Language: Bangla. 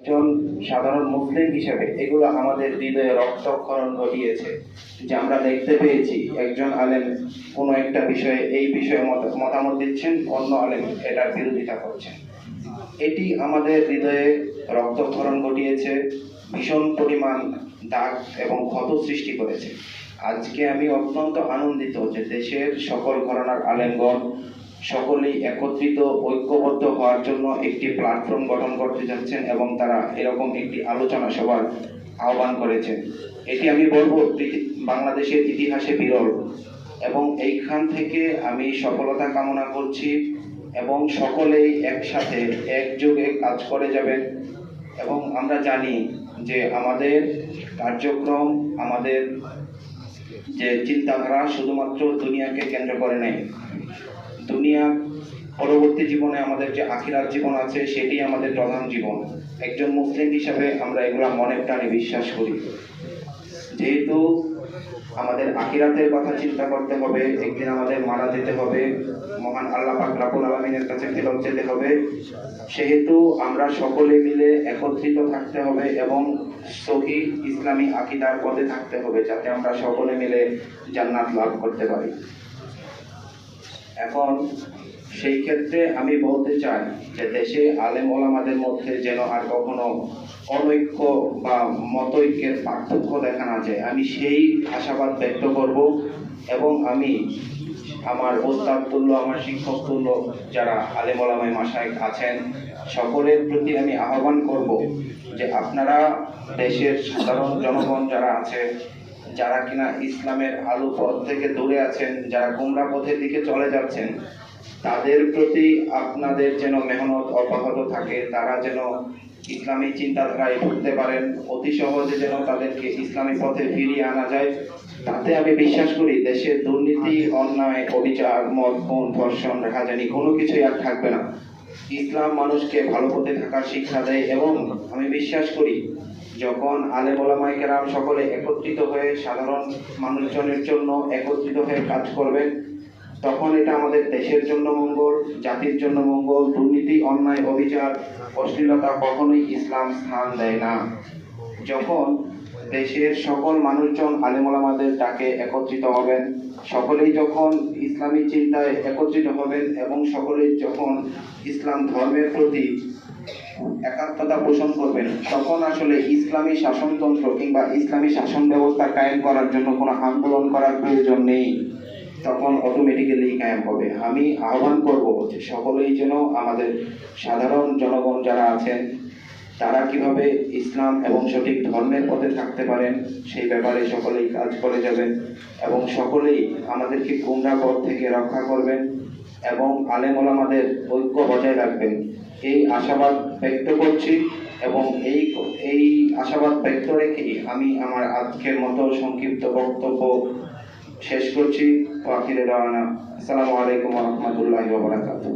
একজন সাধারণ মুসলিম হিসেবে এগুলো আমাদের হৃদয়ে রক্তক্ষরণ ঘটিয়েছে, যে আমরা দেখতে পেয়েছি একজন আলেম কোনো একটা বিষয়ে, এই বিষয়ে মত- মতামত দিচ্ছেন, অন্য আলেম এটার বিরোধিতা করছেন। এটি আমাদের হৃদয়ে রক্তক্ষরণ ঘটিয়েছে, ভীষণ পরিমাণ দাগ এবং ক্ষত সৃষ্টি করেছে। আজকে আমি অত্যন্ত আনন্দিত যে দেশের সকল ঘরানার আলেমগণ সকলেই একত্রিত, ঐক্যবদ্ধ হওয়ার জন্য একটি প্ল্যাটফর্ম গঠন করতে যাচ্ছেন এবং তারা এরকম একটি আলোচনা সভার আহ্বান করেছেন। এটি আমি বলব বাংলাদেশের ইতিহাসে বিরল এবং এইখান থেকে আমি সফলতা কামনা করছি এবং সকলেই একসাথে একযোগে কাজ করে যাবেন এবং আমরা জানি যে আমাদের কার্যক্রম, আমাদের যে চিন্তাধারা শুধুমাত্র দুনিয়াকে কেন্দ্র করে নেই দুনিয়া পরবর্তী জীবনে আমাদের যে আখিরাত জীবন আছে, সেটি আমাদের প্রধান জীবন। একজন মুসলিম হিসাবে আমরা এগুলা মনে প্রাণে বিশ্বাস করি। যেহেতু আমাদের আখিরাতের কথা চিন্তা করতে হবে, একদিন আমাদের মারা যেতে হবে, মহান আল্লাহ পাক রাব্বুল আলামিনের কাছে ফেরত যেতে হবে। সেহেতু আমরা সকলে মিলে একত্রিত থাকতে হবে এবং সহি ইসলামী আকিদার পথে থাকতে হবে, যাতে আমরা সকলে মিলে জান্নাত লাভ করতে পারি। এখন সেই ক্ষেত্রে আমি বলতে চাই যে দেশে আলেম ওলামাদের মধ্যে যেন আর কখনো অনৈক্য বা মতৈক্যের পার্থক্য দেখা না যায়। আমি সেই আশাবাদ ব্যক্ত করব এবং আমি আমার ওস্তাদ তুল্য, আমার শিক্ষক তুল্য যারা আলেম ওলামায় মাসায় আছেন, সকলের প্রতি আমি আহ্বান করব যে আপনারা দেশের সাধারণ জনগণ যারা আছে যারা কিনা ইসলামের আলু পথ থেকে দূরে আছেন, যারা গুমরা পথের দিকে চলে যাচ্ছেন, তাদের প্রতি আপনাদের যেন মেহনত অব্যাহত থাকে, তারা যেন ইসলামী চিন্তাধারায় ঢুকতে পারেন, অতি সহজে যেন তাদেরকে ইসলামী পথে ফিরিয়ে আনা যায়। তাতে আমি বিশ্বাস করি দেশে দুর্নীতি, অন্যায়, অবিচার, মদ, খুন, ধর্ষণ রাখাজানি কোনো কিছুই আর থাকবে না। ইসলাম মানুষকে ভালো পথে থাকার শিক্ষা দেয় এবং আমি বিশ্বাস করি যখন আলেম ওলামায়ে কেরাম সকলে একত্রিত হয়ে সাধারণ মানুষজনের জন্য একত্রিত হয়ে কাজ করবেন, তখন এটা আমাদের দেশের জন্য মঙ্গল, জাতির জন্য মঙ্গল, দুর্নীতি, অন্যায়, অবিচার, অশ্লীলতা কখনোই ইসলাম স্থান দেয় না। যখন দেশের সকল মানুষজন আলেমোলামাদের ডাকে একত্রিত হবেন, সকলেই যখন ইসলামী চিন্তায় একত্রিত হবেন এবং সকলেই যখন ইসলাম ধর্মের প্রতি একাত্মতা পোষণ করবেন, তখন আসলে ইসলামী শাসনতন্ত্র কিংবা ইসলামী শাসন ব্যবস্থা কায়েম করার জন্য কোনো আন্দোলন করার প্রয়োজন নেই। তখন অটোমেটিক্যালি কায়েম হবে। আমি আহ্বান করব যে সকলেই যেন আমাদের সাধারণ জনগণ যারা আছেন, তারা কীভাবে ইসলাম এবং সঠিক ধর্মের পথে থাকতে পারেন, সেই ব্যাপারে সকলেই কাজ করে যাবেন এবং সকলেই আমাদেরকে গুমরা পথ থেকে রক্ষা করবেন এবং আলেম ওলামাদের ঐক্য বজায় রাখবেন। এই আশাবাদ ব্যক্ত করছি এবং এই এই আশাবাদ ব্যক্ত রেখেই আমি আমার আজকের মতো সংক্ষিপ্ত বক্তব্য শেষ করছি। ওয়াকিলে রানা। আসসালামু আলাইকুম রহমতুল্লাহ বারাকাতুহ।